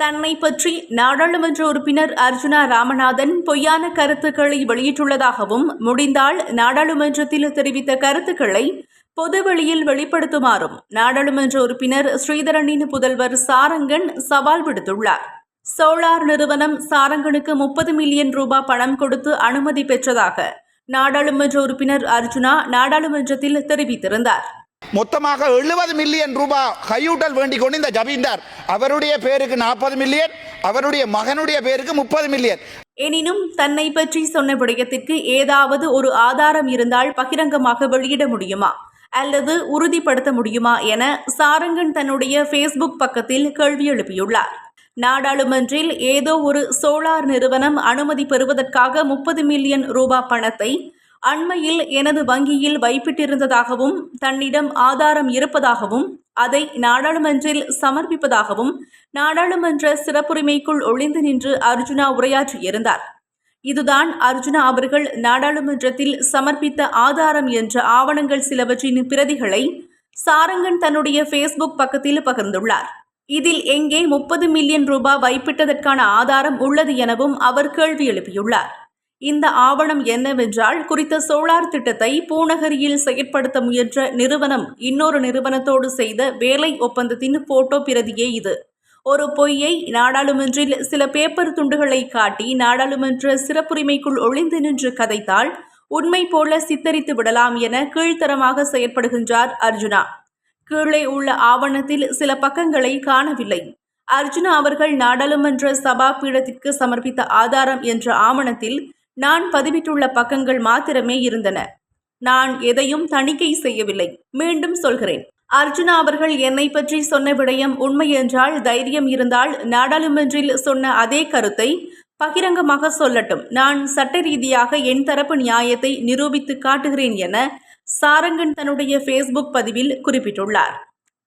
தன்னை பற்றி நாடாளுமன்ற உறுப்பினர் அர்ஜுனா ராமநாதன் பொய்யான கருத்துக்களை வெளியிட்டுள்ளதாகவும் முடிந்தால் நாடாளுமன்றத்தில் தெரிவித்த கருத்துக்களை பொதுவெளியில் வெளிப்படுத்துமாறும் நாடாளுமன்ற உறுப்பினர் ஸ்ரீதரனின் புதல்வர் சாரங்கன் சவால் விடுத்துள்ளார். சோலார் நிறுவனம் சாரங்கனுக்கு முப்பது மில்லியன் ரூபாய் பணம் கொடுத்து அனுமதி பெற்றதாக நாடாளுமன்ற உறுப்பினர் அர்ஜுனா நாடாளுமன்றத்தில் தெரிவித்திருந்தார். மொத்தமாக எழுபது மில்லியன் ரூபாய் கையூட்டல் வேண்டிக் கொண்டு இந்த ஜமீன்தார். அவருடைய பேருக்கு நாற்பது மில்லியன் அவருடைய மகனுடைய பேருக்கு முப்பது மில்லியன். எனினும் தன்னை பற்றி சொன்ன விடயத்திற்கு ஏதாவது ஒரு ஆதாரம் இருந்தால் பகிரங்கமாக வெளியிட முடியுமா? அல்லது உறுதிப்படுத்த முடியுமா என சாரங்கன் தன்னுடைய ஃபேஸ்புக் பக்கத்தில் கேள்வி எழுப்பியுள்ளார். நாடாளுமன்றில் ஏதோ ஒரு சோலார் நிறுவனம் அனுமதி பெறுவதற்காக முப்பது மில்லியன் ரூபாய் பணத்தை அண்மையில் எனது வங்கியில் வைப்பிட்டிருந்ததாகவும் தன்னிடம் ஆதாரம் இருப்பதாகவும் அதை நாடாளுமன்றில் சமர்ப்பிப்பதாகவும் நாடாளுமன்ற சிறப்புரிமைக்குள் ஒளிந்து நின்று அர்ஜுனா உரையாற்றியிருந்தார். இதுதான் அர்ஜுனா அவர்கள் நாடாளுமன்றத்தில் சமர்ப்பித்த ஆதாரம் என்ற ஆவணங்கள் சிலவற்றின் பிரதிகளை சாரங்கன் தன்னுடைய ஃபேஸ்புக் பக்கத்தில் பகிர்ந்துள்ளார். இதில் எங்கே முப்பது மில்லியன் ரூபாய் வைப்பிட்டதற்கான ஆதாரம் உள்ளது எனவும் அவர் கேள்வி எழுப்பியுள்ளார். இந்த ஆவணம் என்னவென்றால் குறித்த சோலார் திட்டத்தை பூநகரியில் செயற்படுத்த முயன்ற நிறுவனம் இன்னொரு நிறுவனத்தோடு செய்த வேலை ஒப்பந்தத்தின் போட்டோ பிரதியே இது. ஒரு பொய்யை நாடாளுமன்றில் சில பேப்பர் துண்டுகளை காட்டி நாடாளுமன்ற சிறப்புரிமைக்குள் ஒளிந்து நின்று கதைத்தால் உண்மை போல சித்தரித்து விடலாம் என கீழ்த்தரமாக செயற்படுகின்றார் அர்ஜுனா. கீழே உள்ள ஆவணத்தில் சில பக்கங்களை காணவில்லை. அர்ஜுனா அவர்கள் நாடாளுமன்ற சபா பீடத்திற்கு சமர்ப்பித்த ஆதாரம் என்ற ஆவணத்தில் நான் பதிவிட்டுள்ள பக்கங்கள் மாத்திரமே இருந்தன. நான் எதையும் தணிக்கை செய்யவில்லை. மீண்டும் சொல்கிறேன். அர்ஜுனா அவர்கள் என்னை பற்றி சொன்ன விடயம் உண்மை என்றால் தைரியம் இருந்தால் நாடாளுமன்றில் சொன்ன அதே கருத்தை பகிரங்கமாக சொல்லட்டும். நான் சட்ட ரீதியாக என் தரப்பு நியாயத்தை நிரூபித்து காட்டுகிறேன் என சாரங்கன் தன்னுடைய ஃபேஸ்புக் பதிவில் குறிப்பிட்டுள்ளார்.